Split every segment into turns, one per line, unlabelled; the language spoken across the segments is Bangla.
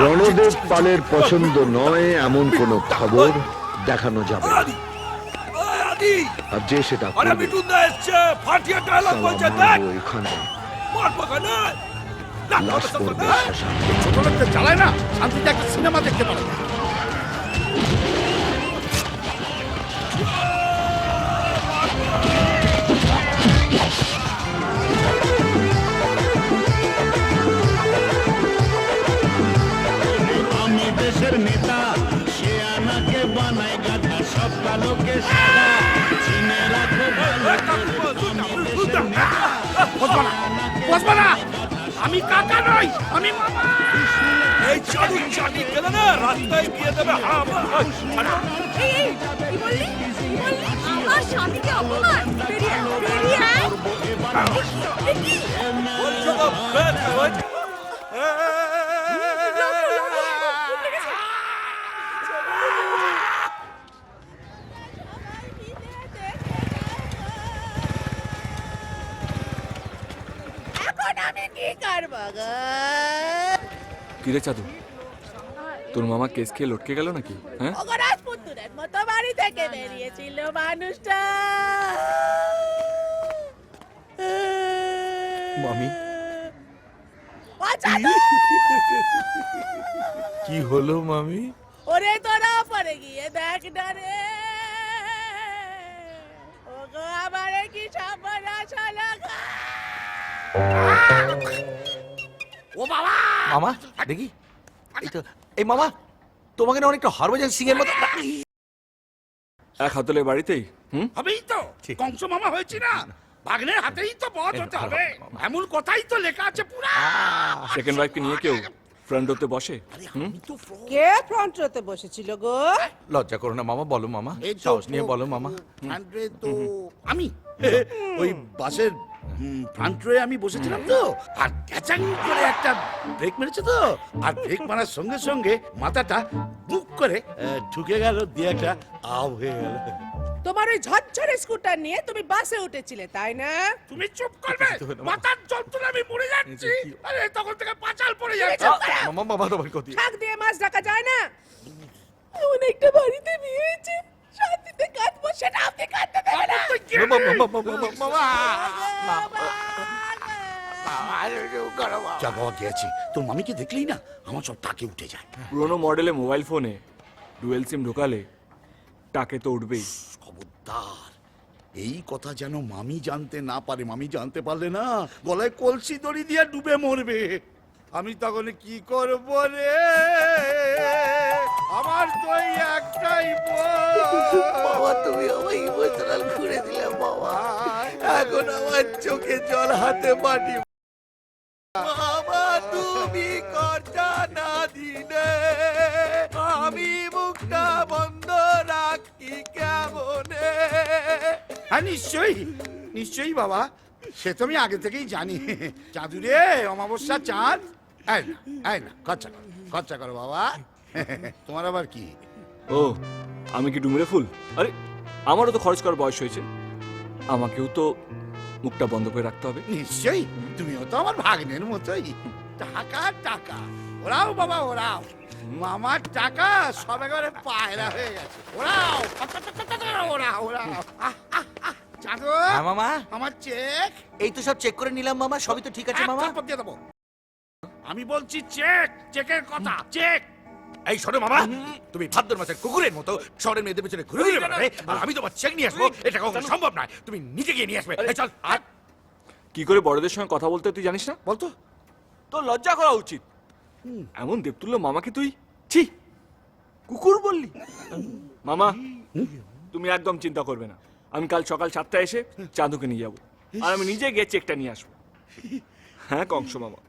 রণদেব পালের পছন্দ নয় এমন কোন খবর দেখানো যাবে আর যে সেটা এখানে লাশ পড়বে
জ্বালায় না শান্তিতে একটা সিনেমা দেখতে পারে।
বানায় গাধা সব কালোকে সাদা। চিনে রাখো।
আমি কাকা নই আমি মামা।
এই চাঁদি চাঁদি গেলে না রাস্তায় গিয়ে দেবে
আমার
কিরে চাদু? তোর মামা কেস খেয়ে লটকে গেল নাকি? হ্যাঁ?
ওগো রাজপুত্রের মতো বাড়ি থেকে বেরিয়েছিল মানুষটা।
মামি! কি হলো মামি?
ওরে তোরা পরে গিয়ে দেখ না রে। ওগো আমারে কি সর্বনাশ হলো গো?
ও বাবা!
মামা দেখি। এই তো এই মামা তোমাকে না অনেকটা হরভজন সিং এর মতো
এক হাতলে বাড়িতেই হুম?
হবেই তো। কংস মামা হয়েছি না। ভাগ্নের হাতেই তো বধ হতে হবে। এমন কথাই তো লেখা আছে পুরা।
সেকেন্ড ওয়াইফকে নিয়ে কেউ ফ্রন্ট হতে বসে হুম?
কে ফ্রন্ট রোতে বসেছিল গো?
লজ্জা করো না মামা বলো মামা। সাহস নিয়ে বলো মামা।
রে তো আমি? ওই বাসের ফ্রন্ট রয়ে আমি বসেছিলাম তো। আর ক্যাচাং করে একটা ব্রেক মেরেছে তো। আর ব্রেক মারার সঙ্গে সঙ্গে মাথাটা বুক করে আহ, ঢুকে গেল দিয়ে একটা আও হয়ে গেল।
তোমার ওই ঝরঝরে স্কুটার নিয়ে তুমি বাসে উঠেছিলে তাই না?
তুমি চুপ করবে! মাথার যন্ত্রণা আমি মরে যাচ্ছি। আরে তখন থেকে পাচাল পড়ে যাচ্ছে।
মামা মামা তোমার ক্ষতি।
শাক দিয়ে মাছ রাখা যায় না? এমন একটা বাড়িতে বিয়ে হয়েছে শান্তিতে কাটবো সেটা আপনি কাটতে দেবেন না
মামা মামা মামা মামা
যা বাবা গেছি তোর মামিকে দেখলেই না আমার সব টাকে উঠে যায়
পুরোনো মডেলে মোবাইল ফোনে ডুয়েল সিম ঢোকালে টাকে তো উঠবেই
খবরদার এই কথা যেন মামি জানতে না পারে মামি জানতে পারলে না গলায় কলসি দড়ি দিয়ে ডুবে মরবে আমি তখন কি করব রে
তুমি আমায় ইমোশনাল ঘুরে দিলে বাবা এখন আমার চোখে জল হাতে মাটি বাবা তুমি খরচা না দিলে, আমি মুখটা বন্ধ রাখি কেমনে?
হ্যাঁ নিশ্চয়ই নিশ্চয়ই বাবা। সে তো আমি আগে থেকেই জানি। চাঁদুরে অমাবস্যা চাঁদ। এই না এই না, খরচা করো খরচা করো বাবা। তোমার আবার কি?
ও আমি কি ডুমুরে ফুল? আরে আমারও তো খরচ করার বয়স হয়েছে। আমাকেও তো মুখটা বন্ধ করে রাখতে হবে।
নিশ্চয়ই তুমিও তো আমার ভাগ্নের মতোই। টাকা টাকা। ওরাও বাবা ওরাও। মামার টাকা সব একেবারে পায়রা হয়ে গেছে। ওরাও ওরাও ওরাও। আহ, আহ, আহ, চাঁদু
হ্যাঁ মামা।
আমার চেক
এই তো সব চেক করে নিলাম মামা। সবই তো ঠিক আছে মামা।
দিয়ে দেবো। আমি বলছি চেক চেকের কথা চেক এই শোনো মামা তুমি ভাদ্র মাসের কুকুরের মতো শহরের মেয়েদের পেছনে ঘুরে ঘুরে বেড়াবে আর আমি তোমার চেক নিয়ে আসব এটা কখনো সম্ভব নয়। তুমি নিজে গিয়ে নিয়ে আসবে। চল আর
কি করে বড়দের সঙ্গে কথা বলতে তুই জানিস না?
বলতো।
তোর লজ্জা করা উচিত। এমন দেবতুল্য মামাকে তুই? ছি কুকুর বললি? মামা তুমি একদম চিন্তা করবে না। আমি কাল সকাল সাতটায় এসে চাঁদুকে নিয়ে যাব। আর আমি নিজে গিয়ে চেকটা নিয়ে আসব। হ্যাঁ কংস মামা।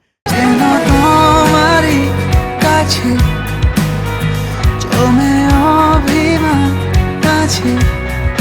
যেন তোমারই কাছে জমে অভিমান আছে